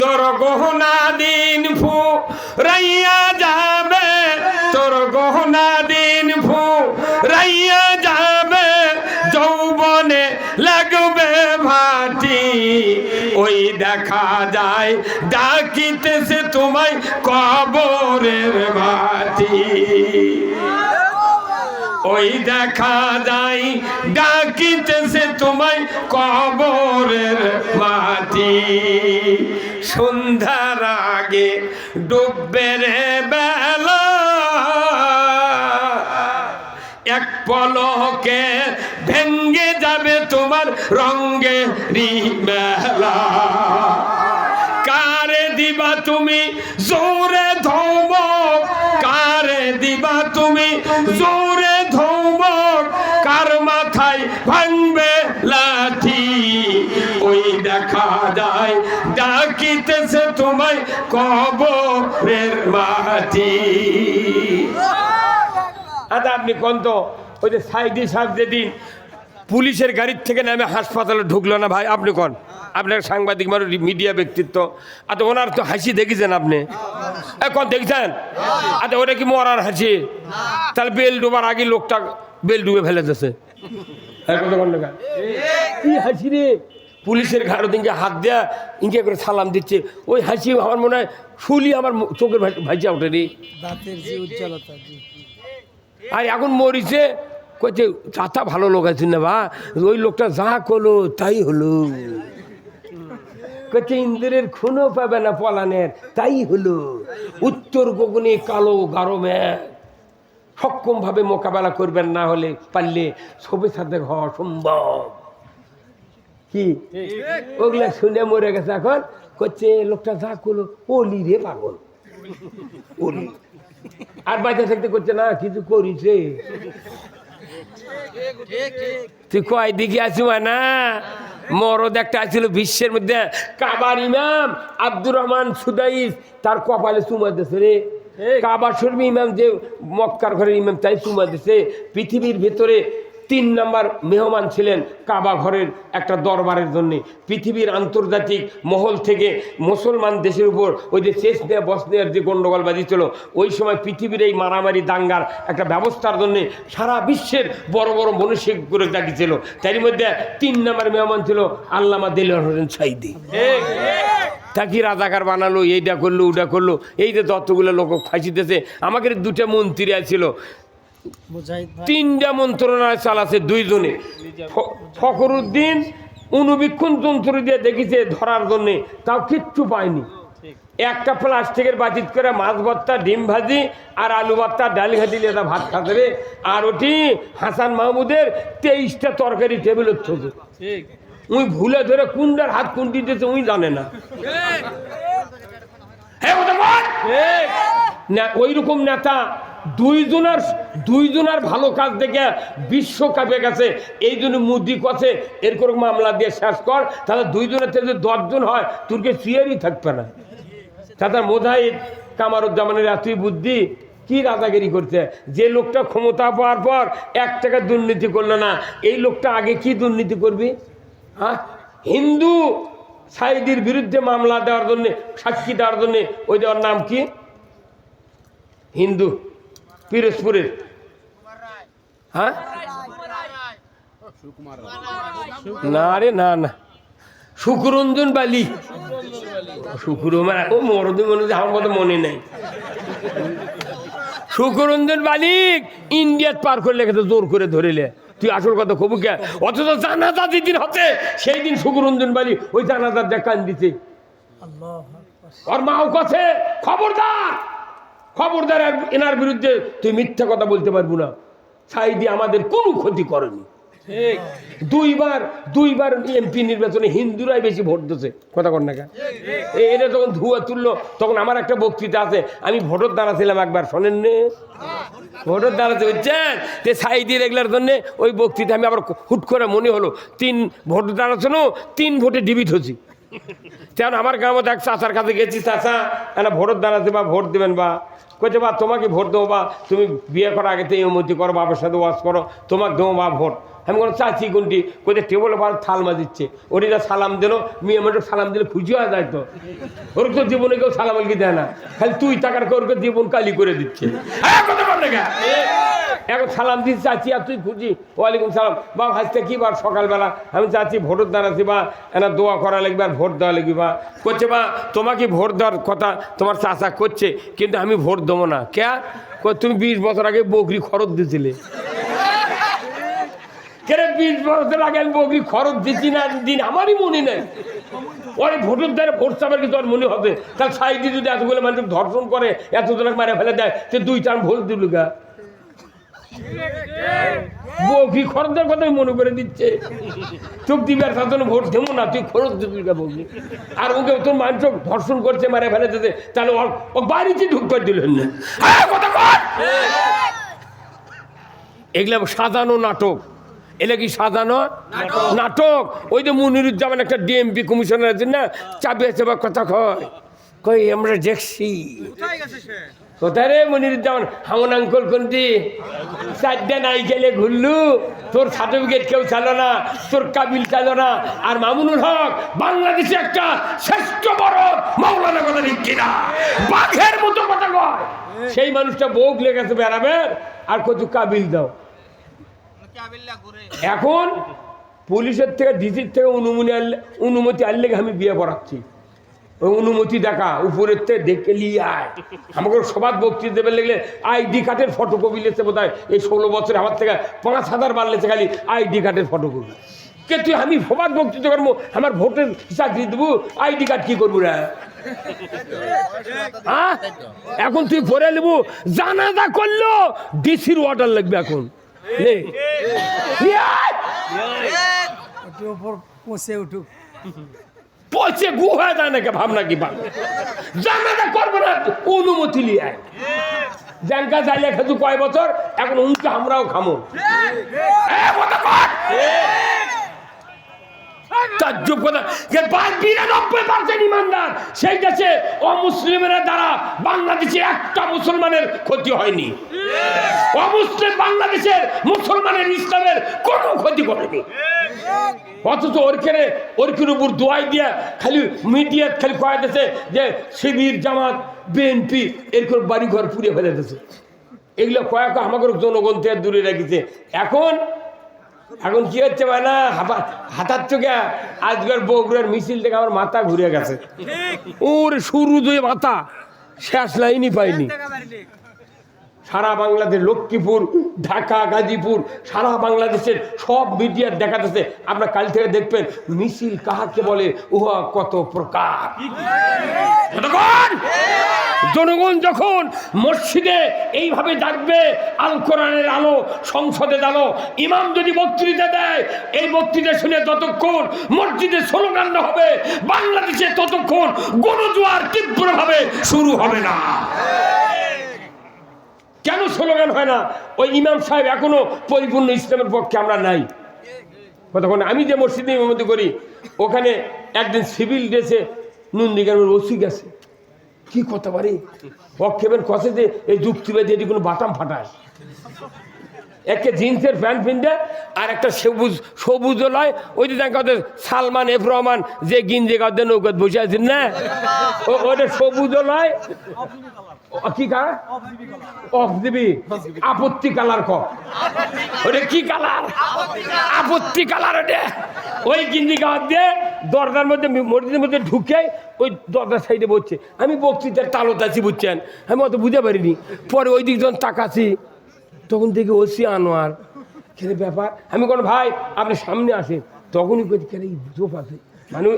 তোর গহনা দিন ফু, রাইয়া যাবে। তোর গহনা দিন ফু, রাইয়া যাবে। যৌবনে লাগবে ভাটি, ওই দেখা যায়, ডাকিতেছে তোমায় কবরের ভাটি। ওই দেখা যায়, ডাকিতেছে তোমায় কবরের মাটি। সন্ধ্যার আগে ডুববে রে এক পলকে ভেঙ্গে যাবে তোমার রঙ্গে মেলা কারে দিবা তুমি জোরে যায় ডাকিতেছে তোমায় কবরের মাটি। আচ্ছা আপনি কোন তো ওই যে সাইডি সাহেব যেদিন পুলিশের গাড়ির থেকে নামে হাসপাতালে ঢুকলো না ভাই? আপনি কোন? আপনার সাংবাদিক মানুষ মিডিয়া ব্যক্তিত্ব। আচ্ছা ওনার তো হাসি দেখেছেন আপনি? এ, কোন দেখছেন? আচ্ছা ওটা কি মরার হাসি? তাহলে বেল ডুবার আগে লোকটা বেল ডুবে ফেলে দিয়েছে। হ্যাঁ, হাসি রে? পুলিশের ঘাড়ো দিনকে হাত দেয়া ইঙ্কে করে সালাম দিচ্ছে। ওই হাসি আমার মনে হয় শুলি আমার চোখের ভাই- ভাইজা ওঠে রে। আর এখন মরিছে কইছে চাচা ভালো লোক আছে না বা? ওই লোকটা যা করল তাই হলো। কচ্ছে ইন্দ্রের খুনও পাবে না পলানের তাই হলো। উত্তর গগনে কালো গারো ম্যাঘ সক্ষমভাবে মোকাবেলা করবেন না হলে পারলে ছবি সাথে হওয়া সম্ভব কি? ওগুলা শুনে মরে গেছে এখন। করছে লোকটা যা করল ওলি রে পাগল। ওলি আর বাচ্চা থাকতে করছে না কিছু করিছে। তুই কয় দিকে আছি না মরদ একটা আছিল বিশ্বের মধ্যে। কাবার ইমাম আব্দুর রহমান সুদাইস তার কপালে চুমা দিছে রে। কাবার শরীফ ইমাম যে মক্কার ঘরের ইমাম তাই চুমা দিছে পৃথিবীর ভেতরে তিন নাম্বার মেহমান ছিলেন কাবা ঘরের একটা দরবারের জন্য। পৃথিবীর আন্তর্জাতিক মহল থেকে মুসলমান দেশের উপর ওই যে চেসনিয়া বসনিয়ার যে গণ্ডগোল বাজিয়েছিল ওই সময় পৃথিবীর এই মারামারি দাঙ্গার একটা ব্যবস্থার জন্য সারা বিশ্বের বড় বড় মনুষ্য করে ডাকিছিল তার মধ্যে তিন নাম্বার মেহমান ছিল আল্লামা দিলওয়ার হোসেন সাইদি। তাকে রাজাকার বানালো এইটা করল ওটা করল, এই যে ততগুলো লোক ফাঁসিতেছে আমাকে দুটা মন্ত্রী আছিল তিনটা মন্ত্রণালয় চালাছে দুইজনে। ফখরুদ্দিন অনুবীক্ষণ যন্ত্র দিয়ে দেখিছে ধরার জন্যে তাও কিচ্ছু পায়নি। একটা প্লাস্টিকের বাতিত করে মাছ ভর্তা ডিম ভাজি আর আলু ভর্তা ডাল ঘাটি লেদা ভাত খাতে রে। আর ওটি হাসান মাহমুদের তেইশটা তরকারি টেবিল হচ্ছে উই ভুলে ধরে কুন্ডার হাত কুন্ডি দিতেছে উই জানে না। না ওই রকম নেতা দুইজনের দুইজনের ভালো কাজ দেখে বিশ্বকাপে গেছে। এই জন্য মুদি কথে এরকম মামলা দিয়ে শেষ কর, তাহলে দুইজনের থেকে দশজন হয় তোরকে চেয়ারই থাকবে না? তাদের মোজাহিদ কামারুজ্জামানের এতই বুদ্ধি, কি রাজাগিরি করছে? যে লোকটা ক্ষমতা পাওয়ার পর এক টাকা দুর্নীতি করল না, এই লোকটা আগে কি দুর্নীতি করবি? হ্যাঁ হিন্দু সাইদির বিরুদ্ধে মামলা দেওয়ার জন্যে, সাক্ষী দেওয়ার জন্যে, ওই দেওয়ার নাম কি? হিন্দু। পিরোজপুরের। হ্যাঁ? না রে না না। শুক্রঞ্জন বালি। শুক্র ও মরদি মনে হচ্ছে আমার কথা মনে নেই। শুক্রঞ্জন বালিক ইন্ডিয়াত পার করলে কিন্তু জোর করে ধরিলে। তুই আসল কথা কবু কে? অথচ জানাজা যেদিন হতে সেই দিন শুক্রঞ্জন বালি ওই জানাজার দেখান দিতে ওর মাও কাছে? খবরদার! খবরদার এনার বিরুদ্ধে তুই মিথ্যা কথা বলতে পারব না। সাইদি আমাদের কোনো ক্ষতি করেনি। দুইবার দুইবার এমপি নির্বাচনে হিন্দুরাই বেশি ভোট দিচ্ছে কথা কর না এটা যখন ধুয়া তুললো তখন আমার একটা বক্তৃতা আছে। আমি ভোটর দাঁড়াছিলাম একবার শোনেন নে। ভোটর দাঁড়াতে বুঝছেন? তে সাইদি রেগলার জন্য ওই বক্তৃতা আমি আবার হুট করে মনে হলো তিন ভোট দাঁড়াচ্ছিল তিন ভোটে ডিবিট হচ্ছি তেমন আমার গ্রামে এক চাষার কাছে গেছি চাষা একটা ভোট দাঁড়াতে বা ভোট দেবেন বা। কইছে, বা, তোমাকে ভোট দেবো বা, তুমি বিয়ে করার আগে তো এই উন্নতি করো, বাবার সাথে ওয়াজ করো, তোমাকে দেবো বা ভোট। আমি কোনো চাচি গুন্ডি কোথায় টেবল ভালো থাল মাজিচ্ছে। ওরা সালাম দিল, মেয়ে মেয়ে সালাম দিলে, খুশি হয়ে যায় তো। ওর তো জীবনে কেউ সালাম আলকি দেয় না। খালি তুই টাকার করে ওর জীবন কালি করে দিচ্ছে? এখন সালাম দিচ্ছি চাচি, আর তুই খুঁজি ওয়ালাইকুম সালাম। বা হাসতে কি বার সকালবেলা? আমি চাচ্ছি ভোটের দাঁড়াচ্ছি বা, এনা দোয়া করা লাগবে আর ভোট দেওয়া লাগবে বা। করছে বা তোমাকে ভোট দেওয়ার কথা তোমার চাচা করছে, কিন্তু আমি ভোট দেবো না। কে তুমি বিশ বছর আগে বকরি খরচ দিছিলে। কেন বিশ বছর আগে আমি বকরি খরচ দিচ্ছি না দিন? আমারই মনে নেই। ওরে ভোটের দ্বারা ভোট চাবার কি তোর মনে হবে? তার সাইডে যদি এতগুলো মানুষ ধর্ষণ করে এতজনকে মারে ফেলে দেয় সে দুই চার ভোট দিল গা। বকরি খরচের কথাই মনে করে দিচ্ছে? চোখ দিবি আর জন্য ভোট দেবো না তুই খরচ দিবি কা বকরি আর ওকে তোর মানুষ ধর্ষণ করছে মারে ফেলে দিতে তাহলে ও বাড়িতে ঢুক করে দিলেন না হ্যাঁ, কথা এগুলো সাজানো নাটক। এগুলো কি সাজানো? নাটক। ওই যে মুনিরুজ্জামান একটা ডিএমপি কমিশনার আছে না চাবি আছে বা কথা কয়। কই আমরা দেখছি। কোথায় রে মনিরুজ্জামান? হামন আঙ্কল কোনটি? চারটে নাই গেলে ঘুরলু। তোর সার্টিফিকেট কেউ চালো না তোর কাবিল চালো না। আর মামুনুল হক বাংলাদেশে একটা শ্রেষ্ঠ বড় মাওলানা কথা দিচ্ছি না বাঘের মতো কথা কয়। সেই মানুষটা বউক লেগেছে বেড়াবে আর কত কাবিল দাও। এখন পুলিশের থেকে, ডিসির থেকে অনুমতি অনুমতি আনলে আমি বিয়ে পড়াচ্ছি। ওই অনুমতি দেখা, উপরের থেকে দেখে নিয়ে আয়। আমাকে সবার বক্তৃতা দেবে লাগলে আইডি কার্ডের ফটোকপি লেছে বোধ এই ষোলো বছর আমার থেকে পাঁচ হাজার বার লেছে খালি আইডি কার্ডের ফটোকপি কে তুই, আমি সবার বক্তৃতা করব? আমার ভোটের চাকরি দেবো, আইডি কার্ড কি করব রে? হ্যাঁ? এখন তুই পরে নেব। জানাজা করল, ডিসির অর্ডার লাগবে এখন। নে। নিয়ে আয়। একটু উপর পৌঁছে উঠুক পচে গু হয়ে যায় নাকি ভাবনা কি ভাব জানাজা করব না অনুমতি লিয়ে আয়। জাঙ্কা চাইলে খেতু কয় বছর? এখন উনকে আমরাও খামো। সেই দেশে অমুসলিমের দ্বারা বাংলাদেশে একটা মুসলমানের ক্ষতি হয়নি। অমুসলিম বাংলাদেশের মুসলমানের ইসলামের কোনো ক্ষতি করেনি। অথচ ওরখানে ওরখান উপর দোয়াই দিয়া খালি মিডিয়া খালি কয়া দিতেছে যে শিবির জামাত বিএনপি এরকম বাড়ি ঘর পুড়ে ফেলে দিতেছে এগুলো কয়েক আমাকে জনগণ থেকে দূরে রেখেছে। এখন এখন কি হচ্ছে মানে না? হাতার চোখে আজকের বগুড়ার মিছিল থেকে আমার মাথা ঘুরে গেছে। ওর শুরু দিয়ে মাথা। শেষ লাইনই পাইনি। সারা বাংলাদেশ, লক্ষ্মীপুর, ঢাকা, গাজীপুর, সারা বাংলাদেশের সব মিডিয়ার দেখাতেছে আপনার কাল থেকে দেখবেন, মিছিল কাহাকে বলে, উহা কত প্রকার? জনগণ যখন মসজিদে এইভাবে ডাকবে, আল কোরআনের আলো সংসদে আলো, ইমাম যদি বক্তৃতা দেয়, এই বক্তৃতা শুনে ততক্ষণ মসজিদে স্লোগান হবে, বাংলাদেশে ততক্ষণ গণজোয়ার তীব্রভাবে শুরু হবে না কেন স্লোগান হয় না? ওই ইমাম সাহেব এখনও পরিপূর্ণ ইসলামের পক্ষে আমরা নাই। কতক্ষণ? আমি যে মসজিদে ইমামতি করি, ওখানে একদিন সিভিল ড্রেসে নন্দীগ্রামের ওসি গেছে। কি কথা পারি অক্ষেপের কষে যে এই যুক্তিবাদী এটি কোনো বাটাম ফাটায় একটা জিন্সের প্যান্ট পিনতে আর একটা সবুজ সবুজ লয়। ওই যে ওদের সালমান, এফ রহমান, যে গিঞ্জে গাদের নৌকাত বসে আছেন, না? ওটা সবুজ লয়। কি কালার অফ দিবি আপত্তি কালার ক। ওটা কি কালার? আপত্তি কালার ওটা। ওই গিঞ্জি গাওয়ার দিয়ে দরজার মধ্যে, মসজিদের মধ্যে ঢুকে ওই দরজার সাইডে বসছে। আমি বক্তৃতার তালত আছি, বুঝছেন? আমি অত বুঝতে পারিনি। পরে ওই দিক যখন তাকাছি। তখন দেখি ওসি আনোয়ার। খেলে ব্যাপার? আমি কোনো ভাই, আপনি সামনে আসেন। তখনই কই কেন জোপ আছে? মানে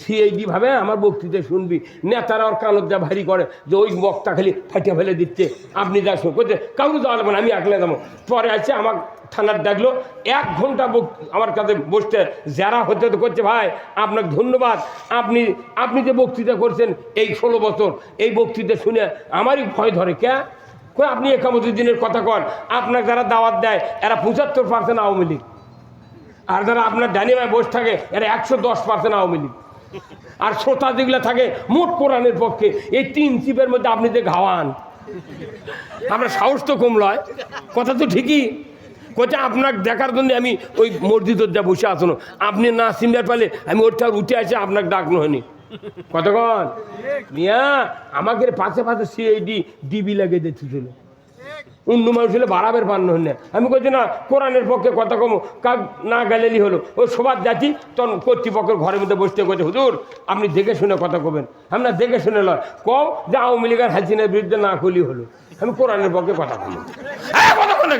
সিআইডি ভাবে আমার বক্তৃতা শুনবি। নেতারা ওর কানত যা ভারী করে, যে ওই বক্তা খালি ফাটিয়ে ফেলে দিচ্ছে। আপনি যা শুন করতে কাউকে যাওয়া লাগবে না, আমি একলা যাব। পরে আছে আমার থানার ডাকলো এক ঘণ্টা আমার কাছে বসতে যারা হতে হতে করছে ভাই, আপনাকে ধন্যবাদ। আপনি আপনি যে বক্তৃতা করছেন এই ষোলো বছর, এই বক্তৃতা শুনে আমারই ভয় ধরে, কে? কই, আপনি একামতি দিনের কথা কন। আপনার যারা দাওয়াত দেয়, এরা পঁচাত্তর পার্সেন্ট আওয়ামী লীগ। আর যারা আপনার ডানিমায় বসে থাকে, এরা একশো দশ পার্সেন্ট আওয়ামী লীগ। আর শ্রোতা যেগুলো থাকে, মোট কোরআনের পক্ষে, এই তিন চিপের মধ্যে আপনি যে ঘাওয়ান। আপনার সাহস তো কম লয়। কথা তো ঠিকই। কোচা আপনার দেখার জন্য আমি ওই মসজিদের যা বসে আসনো আপনি না সিমদার পালে আমি ওর উঠে আসে আপনাকে ডাকনো হয়নি। কতক্ষণ মিয়া, আমাকে পাশে পাশে সিআইডি ডিবি লাগিয়ে দিচ্ছিল অন্য মানুষ হলে বাড়াবের পান্ন হন না। আমি বলছি না, কোরআনের পক্ষে কথা কম। কাক না গেলেলি হলো। ও সবার জাতি, তখন কর্তৃপক্ষের ঘরের মধ্যে বসতে করছে হুজুর, আপনি দেখে শুনে কথা কবেন। আমরা দেখে শুনে লয়। কও যে আওয়ামী লীগের হাসিনার বিরুদ্ধে না করলেই হলো। আমি কোরআনের পক্ষে কথা কম। কথা কন?